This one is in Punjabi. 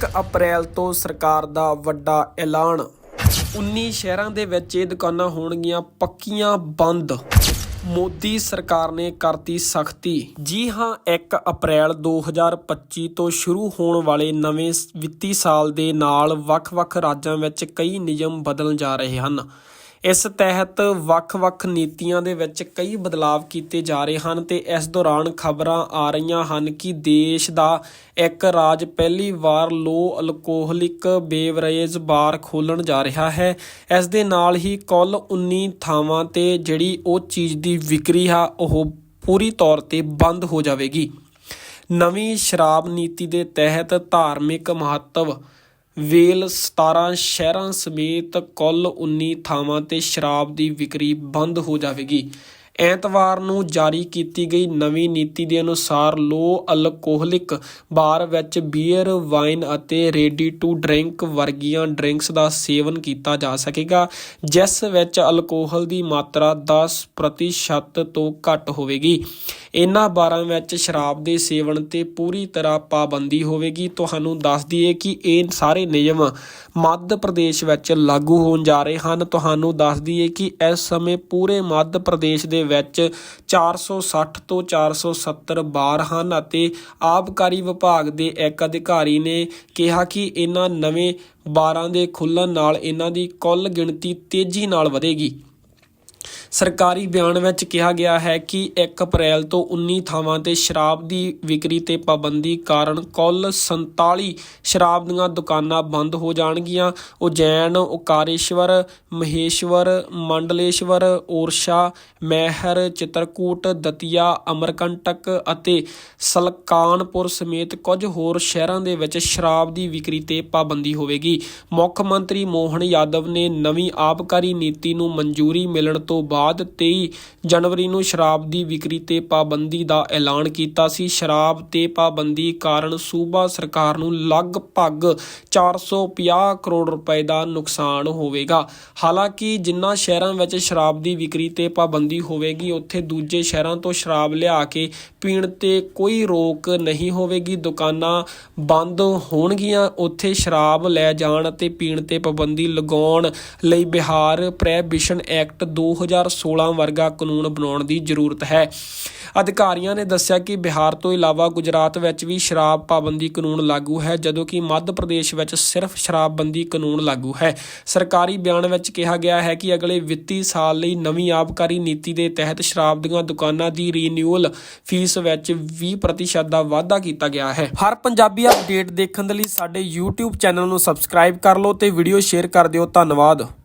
1 ਅਪ੍ਰੈਲ ਤੋਂ ਸਰਕਾਰ ਦਾ ਵੱਡਾ ਐਲਾਨ। 19 ਸ਼ਹਿਰਾਂ ਦੇ ਵਿੱਚ ਇਹ ਦੁਕਾਨਾਂ ਹੋਣਗੀਆਂ ਪੱਕੀਆਂ ਬੰਦ। ਮੋਦੀ ਸਰਕਾਰ ਨੇ ਕਰਤੀ ਸਖਤੀ। ਜੀ ਹਾਂ 1 ਅਪ੍ਰੈਲ 2025 ਤੋਂ ਸ਼ੁਰੂ ਹੋਣ ਵਾਲੇ ਨਵੇਂ ਵਿੱਤੀ ਸਾਲ ਦੇ ਨਾਲ ਵੱਖ-ਵੱਖ ਰਾਜਾਂ ਵਿੱਚ ਕਈ ਨਿਯਮ ਬਦਲਣ ਜਾ ਰਹੇ ਹਨ। ਇਸ ਤਹਿਤ ਵੱਖ-ਵੱਖ ਨੀਤੀਆਂ ਦੇ ਵਿੱਚ ਕਈ ਬਦਲਾਵ ਕੀਤੇ ਜਾ ਰਹੇ ਹਨ ਤੇ ਇਸ ਦੌਰਾਨ ਖਬਰਾਂ ਆ ਰਹੀਆਂ ਹਨ ਕਿ ਦੇਸ਼ ਦਾ ਇੱਕ ਰਾਜ ਪਹਿਲੀ ਵਾਰ ਲੋ ਅਲਕੋਹਲਿਕ ਬੇਵਰੇਜ ਬਾਰ ਖੋਲਣ ਜਾ ਰਿਹਾ ਹੈ। ਇਸ ਦੇ ਨਾਲ ਹੀ ਕੁੱਲ 19 ਥਾਵਾਂ ਤੇ ਜਿਹੜੀ ਉਹ ਚੀਜ਼ ਦੀ ਵਿਕਰੀ ਆ, ਉਹ ਪੂਰੀ ਤੌਰ ਤੇ ਬੰਦ ਹੋ ਜਾਵੇਗੀ। ਨਵੀਂ ਸ਼ਰਾਬ ਨੀਤੀ ਦੇ ਤਹਿਤ ਧਾਰਮਿਕ ਮਹੱਤਵ ਵੇਲ 17 ਸ਼ਹਿਰਾਂ ਸਮੇਤ ਕੁੱਲ 19 ਥਾਵਾਂ ਤੇ ਸ਼ਰਾਬ ਦੀ ਵਿਕਰੀ ਬੰਦ ਹੋ ਜਾਵੇਗੀ। ਐਤਵਾਰ ਨੂੰ ਜਾਰੀ ਕੀਤੀ ਗਈ ਨਵੀਂ ਨੀਤੀ ਦੇ ਅਨੁਸਾਰ ਲੋ ਅਲਕੋਹਲਿਕ ਬਾਰ ਵਿੱਚ ਬੀਅਰ, ਵਾਈਨ ਅਤੇ ਰੈਡੀ ਟੂ ਡਰਿੰਕ ਵਰਗੀਆਂ ਡਰਿੰਕਸ ਦਾ ਸੇਵਨ ਕੀਤਾ ਜਾ ਸਕੇਗਾ, ਜਿਸ ਵਿੱਚ ਅਲਕੋਹਲ ਦੀ ਮਾਤਰਾ 10% ਤੋਂ ਘੱਟ ਹੋਵੇਗੀ। ਇਹਨਾਂ ਬਾਰਾਂ ਵਿੱਚ ਸ਼ਰਾਬ ਦੇ ਸੇਵਨ ਤੇ ਪੂਰੀ ਤਰ੍ਹਾਂ ਪਾਬੰਦੀ ਹੋਵੇਗੀ। ਤੁਹਾਨੂੰ ਦੱਸ ਦਈਏ ਕਿ ਇਹ ਸਾਰੇ ਨਿਯਮ ਮੱਧ ਪ੍ਰਦੇਸ਼ ਵਿੱਚ ਲਾਗੂ ਹੋਣ ਜਾ ਰਹੇ ਹਨ। ਤੁਹਾਨੂੰ ਦੱਸ ਦਈਏ ਕਿ ਇਸ ਸਮੇਂ ਪੂਰੇ ਮੱਧ ਪ੍ਰਦੇਸ਼ ਦੇ ਵਿੱਚ 460 ਤੋਂ 470 ਬਾਰ ਹਨ ਅਤੇ ਆਬਕਾਰੀ ਵਿਭਾਗ ਦੇ ਇੱਕ ਅਧਿਕਾਰੀ ਨੇ ਕਿਹਾ ਕਿ ਇਹਨਾਂ ਨਵੇਂ ਬਾਰਾਂ ਦੇ ਖੁੱਲਣ ਨਾਲ ਇਹਨਾਂ ਦੀ ਕੁੱਲ ਗਿਣਤੀ ਤੇਜ਼ੀ ਨਾਲ ਵਧੇਗੀ। ਸਰਕਾਰੀ ਬਿਆਨ ਵਿੱਚ ਕਿਹਾ ਗਿਆ ਹੈ ਕਿ 1 ਅਪ੍ਰੈਲ ਤੋਂ 19 ਥਾਵਾਂ ਤੇ ਸ਼ਰਾਬ ਦੀ ਵਿਕਰੀ ਤੇ ਪਾਬੰਦੀ ਕਾਰਨ ਕੁੱਲ 47 ਸ਼ਰਾਬ ਦੀਆਂ ਦੁਕਾਨਾਂ ਬੰਦ ਹੋ ਜਾਣਗੀਆਂ। ਉਜੈਨ ਓਕਾਰੇਸ਼ਵਰ ਮਹੇਸ਼ਵਰ, ਮੰਡਲੇਸ਼ਵਰ, ਓਰਸ਼ਾ, ਮਹਿਰ, ਚਿਤਰਕੂਟ, ਦਤੀਆ, ਅਮਰਕੰਟਕ ਅਤੇ ਸਲਕਾਨਪੁਰ ਸਮੇਤ ਕੁਝ ਹੋਰ ਸ਼ਹਿਰਾਂ ਦੇ ਵਿੱਚ ਸ਼ਰਾਬ ਦੀ ਵਿਕਰੀ ਤੇ ਪਾਬੰਦੀ ਹੋਵੇਗੀ। ਮੁੱਖ ਮੰਤਰੀ ਮੋਹਨ ਯਾਦਵ ਨੇ ਨਵੀਂ ਆਬਕਾਰੀ ਨੀਤੀ ਨੂੰ ਮਨਜ਼ੂਰੀ ਮਿਲਣ ਤੋਂ ਬਾਅਦ 23 ਜਨਵਰੀ ਨੂੰ ਸ਼ਰਾਬ ਦੀ ਵਿਕਰੀ ਤੇ ਪਾਬੰਦੀ ਦਾ ਐਲਾਨ ਕੀਤਾ ਸੀ। ਸ਼ਰਾਬ ਤੇ ਪਾਬੰਦੀ ਕਾਰਨ ਸੂਬਾ ਸਰਕਾਰ ਨੂੰ ਲਗਭਗ 450 ਕਰੋੜ ਰੁਪਏ ਦਾ ਨੁਕਸਾਨ ਹੋਵੇਗਾ। ਹਾਲਾਂਕਿ ਜਿਨ੍ਹਾਂ ਸ਼ਹਿਰਾਂ ਵਿੱਚ ਸ਼ਰਾਬ ਦੀ ਵਿਕਰੀ ਤੇ ਪਾਬੰਦੀ ਹੋਵੇਗੀ, ਉੱਥੇ ਦੂਜੇ ਸ਼ਹਿਰਾਂ ਤੋਂ ਸ਼ਰਾਬ ਲਿਆ ਕੇ ਪੀਣ ਤੇ ਕੋਈ ਰੋਕ ਨਹੀਂ ਹੋਵੇਗੀ। ਦੁਕਾਨਾਂ ਬੰਦ ਹੋਣਗੀਆਂ। ਉੱਥੇ ਸ਼ਰਾਬ ਲੈ ਜਾਣ ਅਤੇ ਪੀਣ ਤੇ ਪਾਬੰਦੀ ਲਗਾਉਣ ਲਈ ਬਿਹਾਰ ਪ੍ਰੈਬਿਸ਼ਨ ਐਕਟ 2016 ਵਰਗਾ ਕਾਨੂੰਨ ਬਣਾਉਣ ਦੀ ਜ਼ਰੂਰਤ ਹੈ। ਅਧਿਕਾਰੀਆਂ ਨੇ ਦੱਸਿਆ ਕਿ ਬਿਹਾਰ ਤੋਂ ਇਲਾਵਾ ਗੁਜਰਾਤ ਵਿੱਚ ਵੀ ਸ਼ਰਾਬ ਪਾਬੰਦੀ ਕਾਨੂੰਨ ਲਾਗੂ ਹੈ, ਜਦੋਂ ਕਿ ਮੱਧ ਪ੍ਰਦੇਸ਼ ਵਿੱਚ ਸਿਰਫ ਸ਼ਰਾਬਬੰਦੀ ਕਾਨੂੰਨ ਲਾਗੂ ਹੈ। ਸਰਕਾਰੀ ਬਿਆਨ ਵਿੱਚ ਕਿਹਾ ਗਿਆ ਹੈ ਕਿ ਅਗਲੇ ਵਿੱਤੀ ਸਾਲ ਲਈ ਨਵੀਂ ਆਬਕਾਰੀ ਨੀਤੀ ਦੇ ਤਹਿਤ ਸ਼ਰਾਬ ਦੀਆਂ ਦੁਕਾਨਾਂ ਦੀ ਰੀਨਿਊਅਲ ਫੀਸ ਵਿੱਚ 20% ਦਾ ਵਾਧਾ ਕੀਤਾ ਗਿਆ ਹੈ। ਹਰ ਪੰਜਾਬੀ ਅਪਡੇਟ ਦੇਖਣ ਦੇ ਲਈ ਸਾਡੇ YouTube ਚੈਨਲ ਨੂੰ ਸਬਸਕ੍ਰਾਈਬ ਕਰ ਲਓ ਤੇ ਵੀਡੀਓ ਸ਼ੇਅਰ ਕਰ ਦਿਓ। ਧੰਨਵਾਦ।